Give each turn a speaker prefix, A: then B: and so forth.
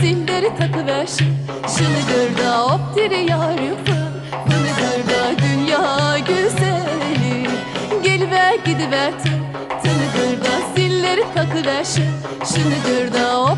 A: zilleri takıver. Şunu gör da optiri diri yarıfı Bunu gör da dünya güzeli. Geliver gidiver. Tın Tını gör da zilleri takıver. Şunu gör da hop diri yarıfı